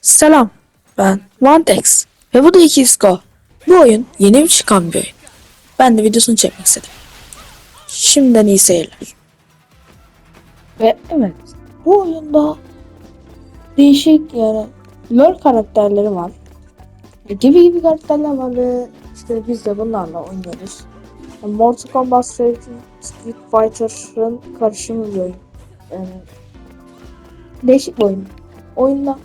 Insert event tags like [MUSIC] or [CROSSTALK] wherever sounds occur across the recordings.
Selam, ben Vantex ve bu da Ikisko. Bu oyun yeni bir çıkan bir oyun. Ben de videosunu çekmek istedim. Şimdiden iyi seyirler. Ve evet, bu oyunda değişik yani LoL karakterleri var. Gibi gibi karakterler var ve işte biz de bunlarla oynuyoruz. Yani Mortal Kombat Street, Fighter'ın karışımı bir oyun. Yani değişik bir oyun. Oyunda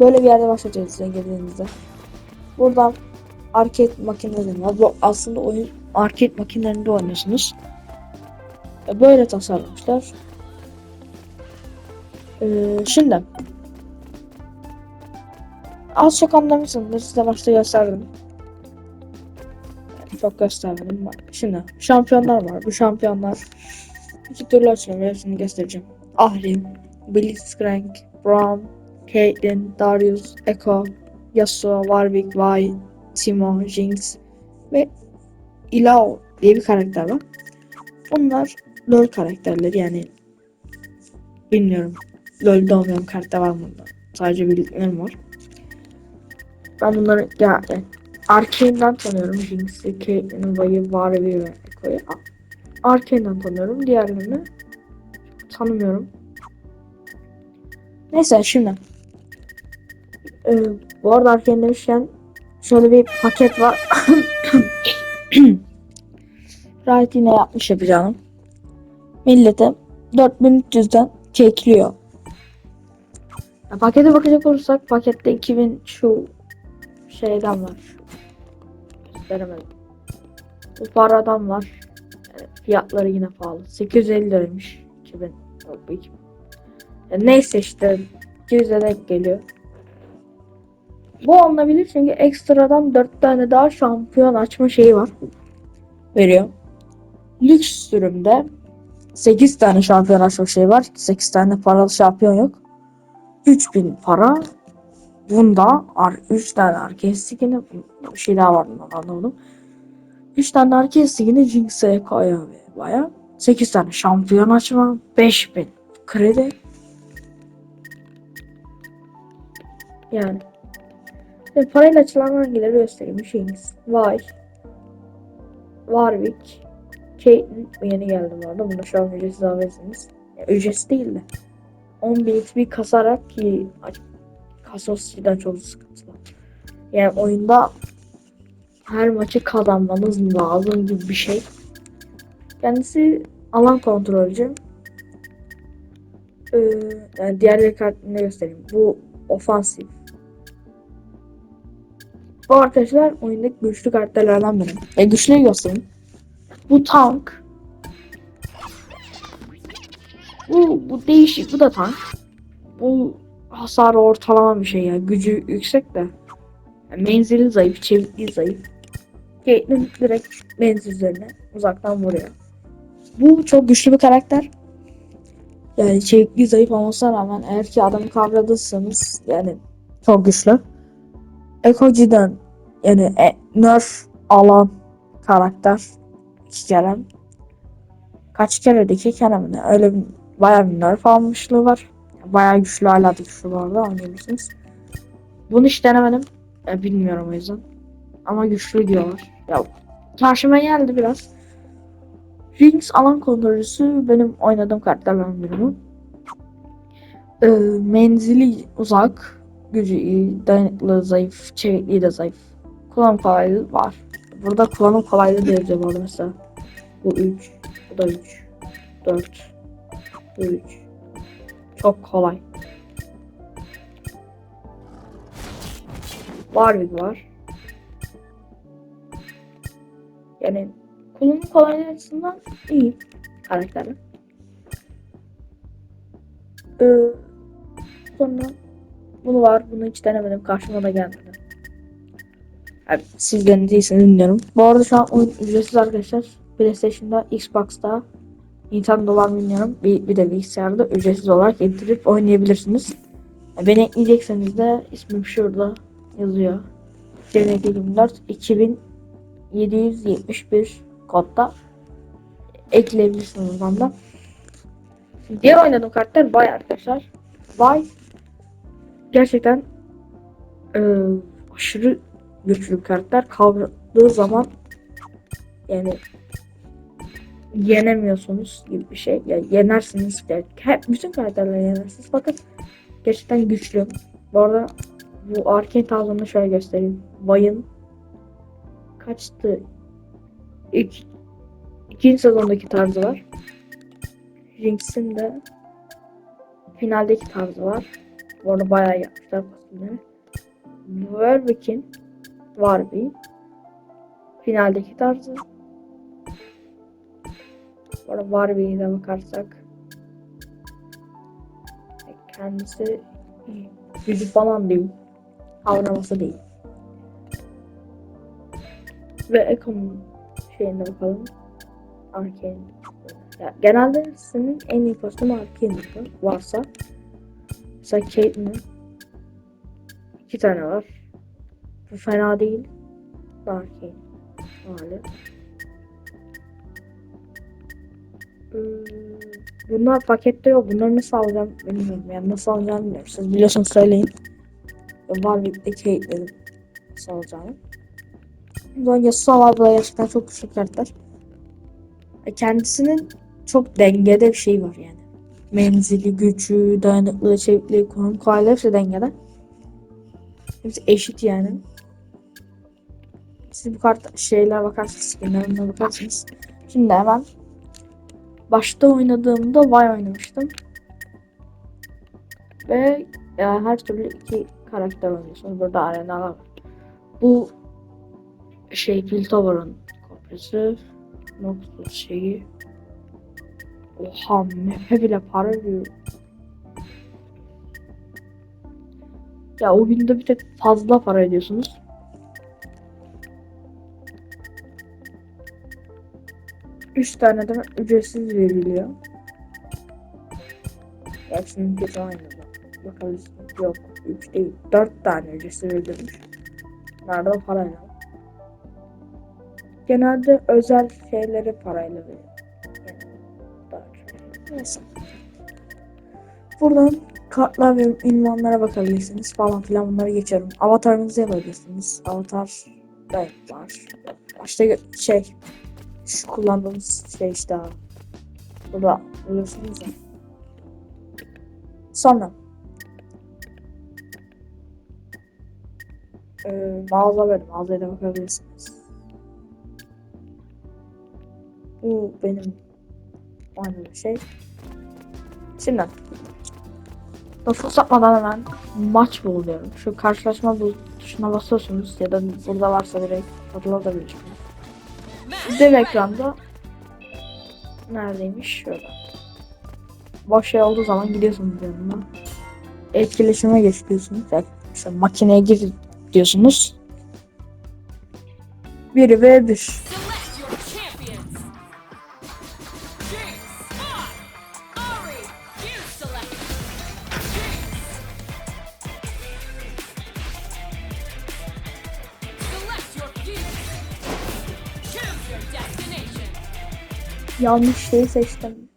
Böyle bir yerde başlayacağız size geldiğinizde. Buradan arcade makineleri var. Bu aslında oyun arcade makinelerinde oynuyorsunuz. E, Böyle tasarlamışlar. Ee, şimdi az çok anlamışsınızdır. Size başta gösterdim. Çok göstermedim. Şimdi şampiyonlar var. Bu şampiyonlar iki türlü açılıyor. Hepsini göstereceğim. Ahri, Blitzcrank, Braum, Caitlyn, Darius, Echo, Yasuo, Warwick, Vi, Timo, Jinx ve Ilao diye bir karakter var. Bunlar LoL karakterleri yani bilmiyorum. LoL'de olmayan karakter var mı? Sadece bildiklerim var. Ben bunları ya, yani Arkane'den tanıyorum. Jinx'i, Caitlyn'i, Vi'yi, Warwick'i ve Echo'yu. Arkane'den tanıyorum. Diğerlerini tanımıyorum. Neyse şimdi ee, bu arada Arkane demişken şöyle bir paket var. [COUGHS] Rahat yine yapmış yapacağım. Millete 4300'den kekliyor. Ya pakete bakacak olursak pakette 2000 şu şeyden var. Gösteremedim. Bu paradan var. Yani fiyatları yine pahalı. 850 liraymış. 2000. Yok bu 2000. Ya neyse işte 200'e denk geliyor. Bu alınabilir çünkü ekstradan 4 tane daha şampiyon açma şeyi var. Veriyor. Lüks sürümde 8 tane şampiyon açma şeyi var. 8 tane paralı şampiyon yok. 3000 para. Bunda 3 tane arcade skin'i bir şey daha var bundan anlamadım. 3 tane arcade skin'i Jinx'e koyuyor baya. 8 tane şampiyon açma. 5000 kredi. Yani ve parayla açılan hangileri göstereyim. Jinx, Vi, Warwick, bu yeni geldi bu arada. Bunu şu an ücretsiz alabilirsiniz. Yani ücretsiz değil de. 10 bin XP kasarak ki kasos cidden çok sıkıntılı. Yani oyunda her maçı kazanmanız lazım gibi bir şey. Kendisi alan kontrolcü. Ee, yani diğer kartını göstereyim. Bu ofansif. Bu arkadaşlar oyundaki güçlü karakterlerden biri. E güçlüyü göstereyim. Bu tank. Bu, bu değişik. Bu da tank. Bu hasarı ortalama bir şey ya. Gücü yüksek de. Yani menzili zayıf, çevikliği zayıf. Caitlyn direkt menzil üzerine uzaktan vuruyor. Bu çok güçlü bir karakter. Yani çevikliği zayıf olmasına rağmen eğer ki adamı kavradıysanız yani çok güçlü. Ekoji'den yani e, nerf alan karakter iki kere kaç kere de iki kere mi öyle bir, bayağı bir nerf almışlığı var. Bayağı güçlü hala da güçlü bu arada anlayabilirsiniz. Bunu hiç denemedim. E, bilmiyorum o yüzden. Ama güçlü diyorlar. Ya karşıma geldi biraz. Rings alan kontrolcüsü benim oynadığım kartlardan biri bu. E, menzili uzak gücü iyi, dayanıklı, zayıf, çevikliği de zayıf. Kullanım kolaylığı var. Burada kullanım kolaylığı bu arada mesela. Bu 3, bu da 3, 4, bu 3. Çok kolay. Warwick var. Yani kullanım kolaylığı açısından iyi karakterler. Ee, sonra bunu var. Bunu hiç denemedim. Karşıma da gelmedi. Abi, siz denediyseniz bilmiyorum. Bu arada şu an oyun ücretsiz arkadaşlar. PlayStation'da, Xbox'ta, Nintendo var bilmiyorum. Bir, bir de bilgisayarda ücretsiz olarak indirip oynayabilirsiniz. Beni ekleyecekseniz de ismim şurada yazıyor. Cennet 24 2771 kodda ekleyebilirsiniz bana. Diğer oynadığım kartlar Bay arkadaşlar. Bay gerçekten e, aşırı güçlü bir karakter kavradığı zaman yani yenemiyorsunuz gibi bir şey. Ya yenersiniz. Yani hep bütün karakterleri yenersiniz fakat gerçekten güçlü. Bu arada bu arcade tarzını şöyle göstereyim. Vay'ın kaçtı? İlk, ikinci sezondaki tarzı var. Jinx'in de finaldeki tarzı var. Bu arada bayağı yapmışlar kostümleri. Warwick'in Warwick finaldeki tarzı. Bu arada Warwick'e de bakarsak kendisi gücü falan değil. Kavraması değil. Ve Echo'nun şeyine bakalım. Arcane. Ya, genelde senin en iyi kostümü Arcane varsa. Mesela Caitlyn'in iki tane var. Bu fena değil. Arcane. Hali. Hmm, Bunlar pakette yok. Bunları nasıl alacağım bilmiyorum. Yani nasıl alacağım bilmiyorum. Siz biliyorsanız söyleyin. Var bir de Caitlyn'in nasıl alacağını. Bu Yasuo var. Bu gerçekten çok güçlü. E, Kendisinin çok dengede bir şey var yani. Menzili, gücü, dayanıklılığı, çevikliği, konum, kolaylığı hepsi dengede. Hepsi eşit yani. Siz bu kart şeyler bakarsınız, skinlerine bakarsınız. Şimdi hemen başta oynadığımda Vay oynamıştım. Ve ya, her türlü iki karakter oynuyorsunuz. Burada arenalar var. Bu şey Piltover'ın kopyası. Noxus şeyi. Oha map'e bile para veriyor. Ya o günde bir tek fazla para ediyorsunuz. Üç tane de ücretsiz veriliyor. Hepsinin kötü aynı bak. Bakabilirsiniz. Yok. Üç değil. Dört tane ücretsiz verilmiş. Nerede parayla? Genelde özel şeyleri parayla veriyor. Neyse. Buradan kartlar ve ünvanlara bakabilirsiniz falan filan bunları geçiyorum. Avatarınızı yapabilirsiniz. Avatar da var. Başta şey şu kullandığımız şey işte. Burada biliyorsunuz ya. Sonra ee, mağaza böyle mağazaya da bakabilirsiniz. Bu benim aynı bir şey. Şimdi lafı uzatmadan hemen maç buluyorum. Şu karşılaşma bu tuşuna basıyorsunuz ya da burada varsa direkt hatırlatabilirsiniz. Dev ekranda neredeymiş? Şöyle. Boş şey olduğu zaman gidiyorsunuz yanına. Etkileşime geç diyorsunuz. Yani işte makineye gir diyorsunuz. 1 ve 1. Yanlış şeyi seçtim.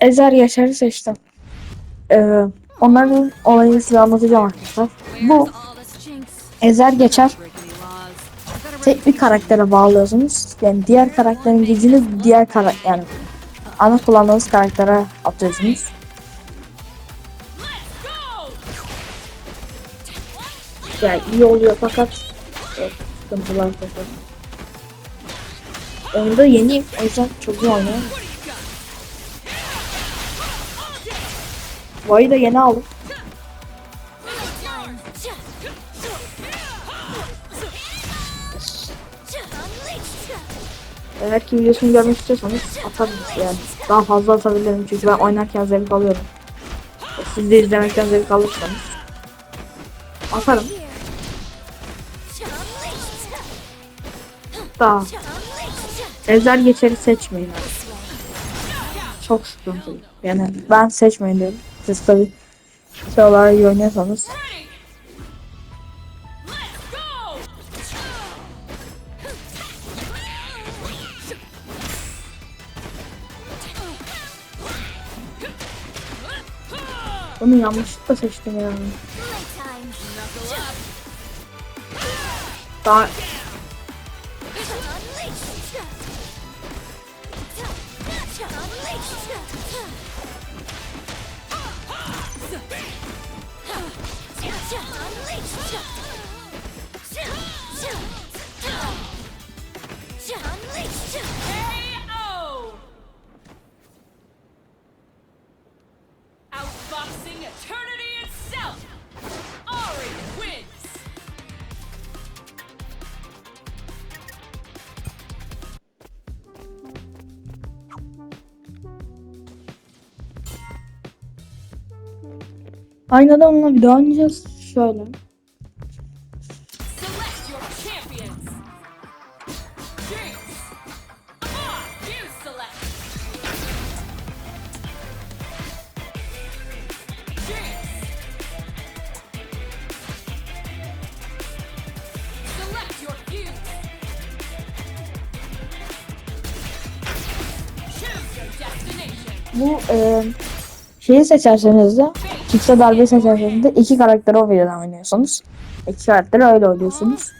Ezer Yaşar'ı seçtim. Ee, onların olayını size anlatacağım arkadaşlar. Bu Ezer Geçer tek bir karaktere bağlıyorsunuz. Yani diğer karakterin gücünü diğer karakter yani ana kullandığınız karaktere atıyorsunuz. Yani iyi oluyor fakat evet, sıkıntılar tabii. Oyunda yeniyim o yüzden çok iyi oynuyorum. Vay'ı da yeni aldım. Eğer ki videosunu görmek istiyorsanız atabiliriz yani. Daha fazla atabilirim çünkü ben oynarken zevk alıyorum. Siz de izlemekten zevk alırsanız atarım. Daha Ezer geçeri seçmeyin. Çok sıkıntılı. Yani ben seçmeyin diyorum. Siz tabi şey olarak iyi oynuyorsanız. Bunu yanlışlıkla seçtim ya. Daha KO! Aynı adamla bir daha oynayacağız. Şöyle. Bu e, şeyi seçerseniz de Kikse darbe seçerseniz de iki karakteri o videodan oynuyorsunuz. İki karakteri öyle oynuyorsunuz.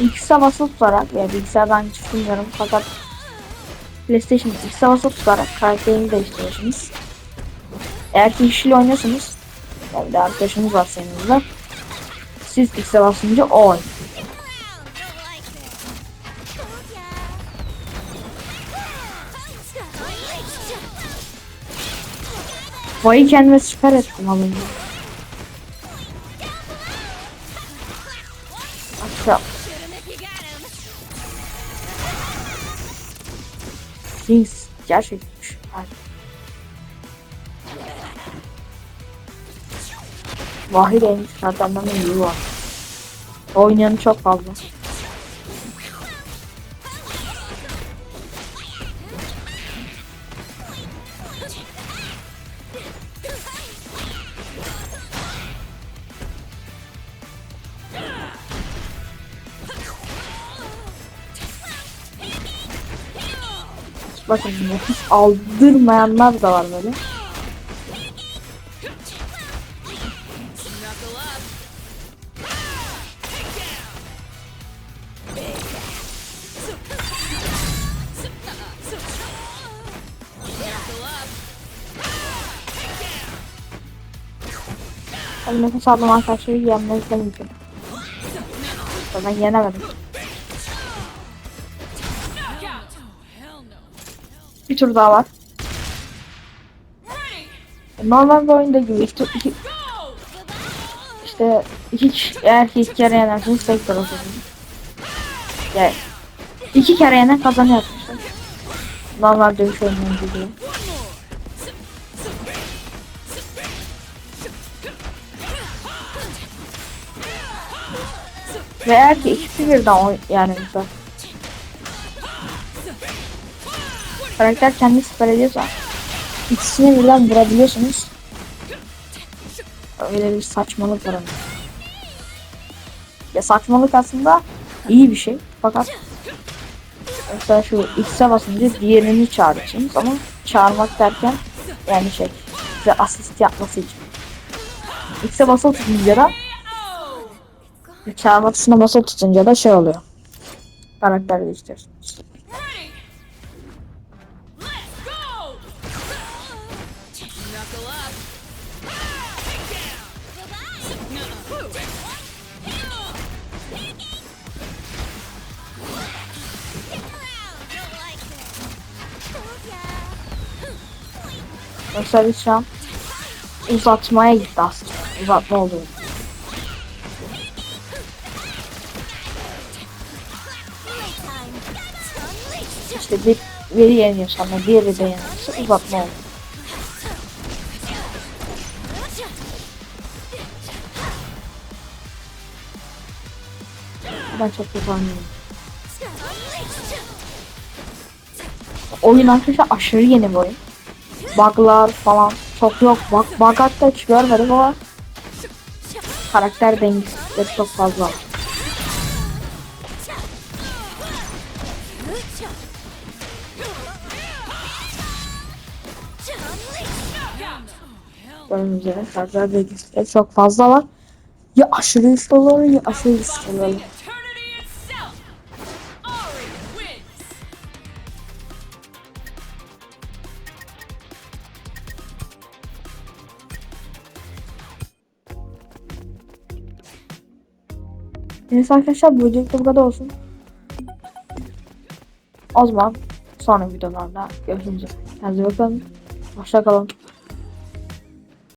X'e basılı tutarak veya bilgisayardan hiç bilmiyorum fakat PlayStation X'e basılı tutarak karakterini değiştiriyorsunuz. Eğer ki kişiyle oynuyorsanız yani bir arkadaşınız var seninle siz X'e basınca o oynuyor. Vay'ı kendime süper ettim alınca. Aşağı. Jinx gerçekten Vahir en zaten iyi var. Oynayanı çok fazla. Bakın nefes aldırmayanlar da var böyle. Ben nefes aldım arkadaşları yenmezden gideceğim. Ben yenemedim. Bir tur daha var. Normal bir oyunda gibi işte iki, işte kişi, eğer ki iki kere yenerseniz tek atıyorsunuz. Yani iki kere yenen kazanıyor arkadaşlar. Normal dövüş oyunları gibi. Ve eğer ki ikisi birden oy yani mesela karakter kendini süper ediyorsa ikisini birden vurabiliyorsunuz. Öyle bir saçmalık var. Ya saçmalık aslında iyi bir şey fakat mesela şu X'e basınca diğerini çağırıyorsunuz ama çağırmak derken yani şey size asist yapması için. X'e basılı tutunca da! Çağırma tuşuna basılı tutunca da şey oluyor. Karakter değiştiriyorsunuz. Mesela şu an uzatmaya gitti aslında. Uzatma oldu. İşte bir, biri yeniyor sonra diğeri de yeniyorsa uzatma oldu. Ben çok kötü. Oyun arkadaşlar aşırı yeni bir oyun. bug'lar falan çok yok. Bug, bug hatta hiç görmedim ama karakter dengesizlikleri çok fazla. Gördüğünüz üzere karakter dengesizlikleri çok fazla var. Ya aşırı güçlü olur ya aşırı güçlü olur. Neyse arkadaşlar bu videoluk bu kadar olsun. O zaman sonra videolarda görüşmek üzere. Kendinize bakın. Hoşça kalın.